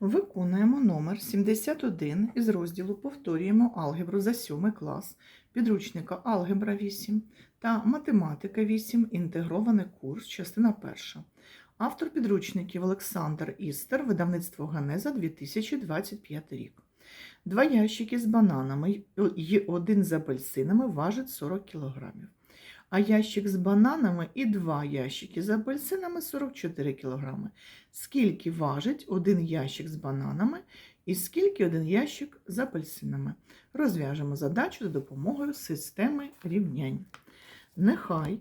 Виконуємо номер 71 із розділу Повторюємо алгебру за 7 клас підручника Алгебра 8 та Математика 8. Інтегрований курс, частина 1. Автор підручників Олександр Істер, видавництво Ганеза 2025 рік. Два ящики з бананами і один з апельсинами важить 40 кг. А ящик з бананами і два ящики з апельсинами 44 кг. Скільки важить один ящик з бананами і скільки один ящик з апельсинами? Розв'яжемо задачу за допомогою системи рівнянь. Нехай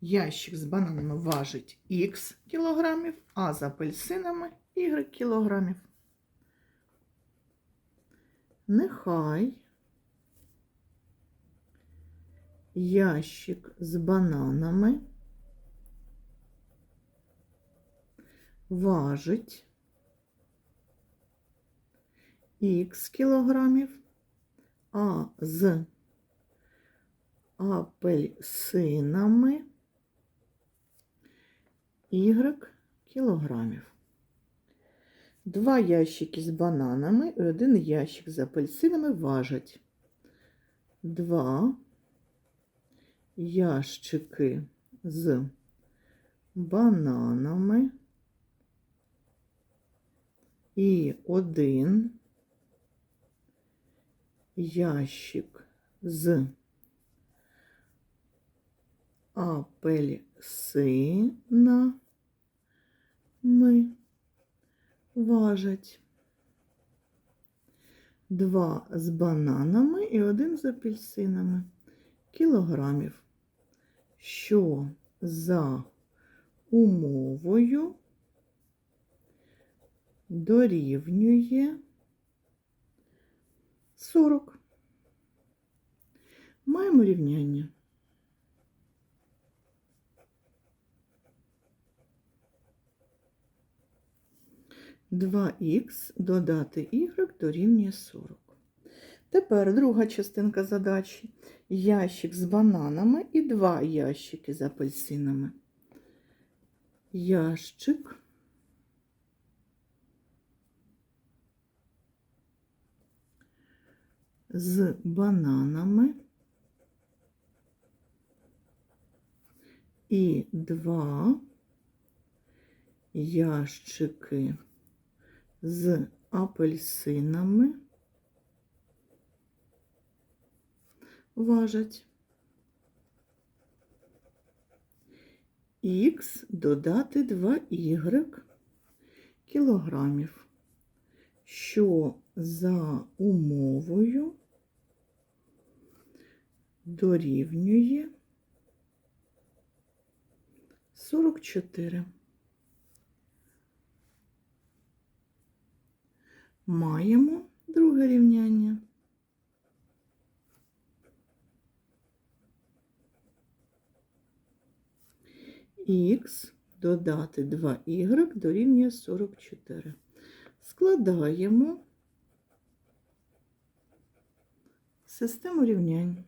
ящик з бананами важить х кілограмів, а з апельсинами y кілограмів. Нехай ящик з бананами. Важить. Х кілограмів, а з апельсинами. Y кілограмів. Два ящики з бананами і один ящик з апельсинами важать. Два ящики з бананами і один ящик з апельсинами важать. Два з бананами і один з апельсинами. Кілограмів, що за умовою дорівнює 40. Маємо рівняння. Два х додати y дорівнює 40. Тепер друга частинка задачі. Ящик з бананами і два ящики з апельсинами. Ящик з бананами і два ящики з апельсинами важать х додати 2y кілограмів, що за умовою дорівнює 44. Маємо друге рівняння. Х додати 2y дорівнює 44. Складаємо систему рівнянь.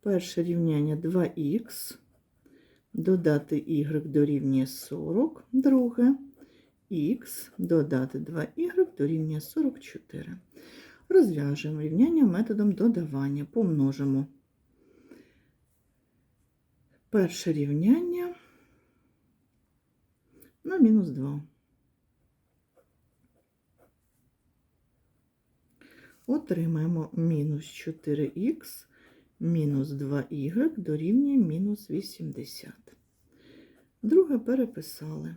Перше рівняння 2х, додати y дорівнює 40, друге х додати 2y дорівнює 44. Розв'яжемо рівняння методом додавання. Помножимо перше рівняння на мінус 2. Отримаємо мінус 4х мінус 2y дорівнює мінус 80. Друге переписали.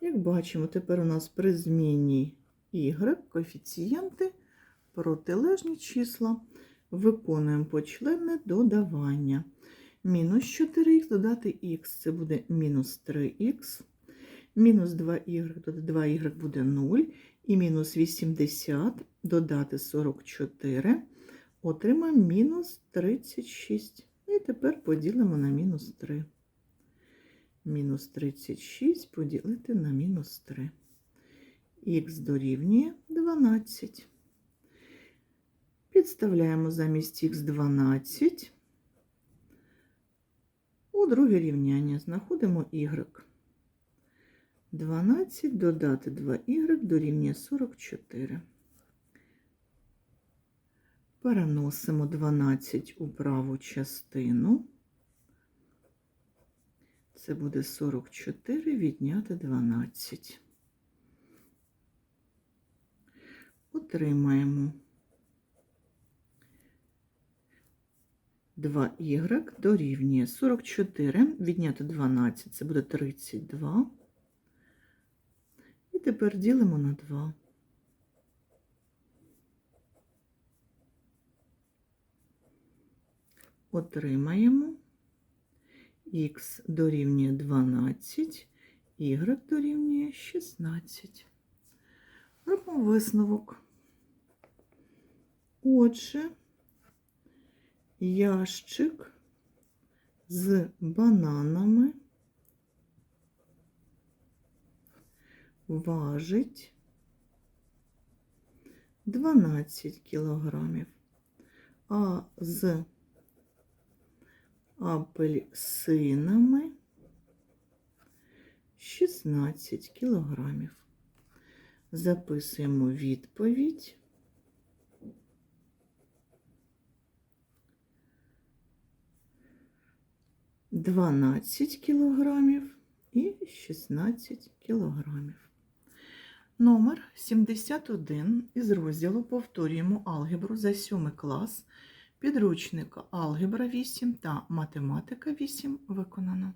Як бачимо, тепер у нас при зміні y коефіцієнти протилежні числа. Виконуємо почленне додавання. Мінус 4х додати х це буде мінус 3х. Мінус 2y додати 2y буде 0. І мінус 80 додати 44 отримаємо мінус 36. І тепер поділимо на мінус 3. Мінус 36 поділити на мінус 3. Х дорівнює 12. Підставляємо замість х 12. У друге рівняння знаходимо y. 12 додати 2y дорівнює 44. Переносимо 12 у праву частину. Це буде 44 відняти 12. Отримаємо 2y дорівнює 44 відняти 12, це буде 32. І тепер ділимо на 2. Отримаємо х дорівнює 12, y дорівнює 16. Робимо висновок. Отже, ящик з бананами важить 12 кілограмів, а з апельсинами 16 кілограмів. Записуємо відповідь. Дванадцять кілограмів і 16 кілограмів. Номер 71 із розділу повторюємо алгебру за 7 клас підручника Алгебра 8 та Математика 8 виконано.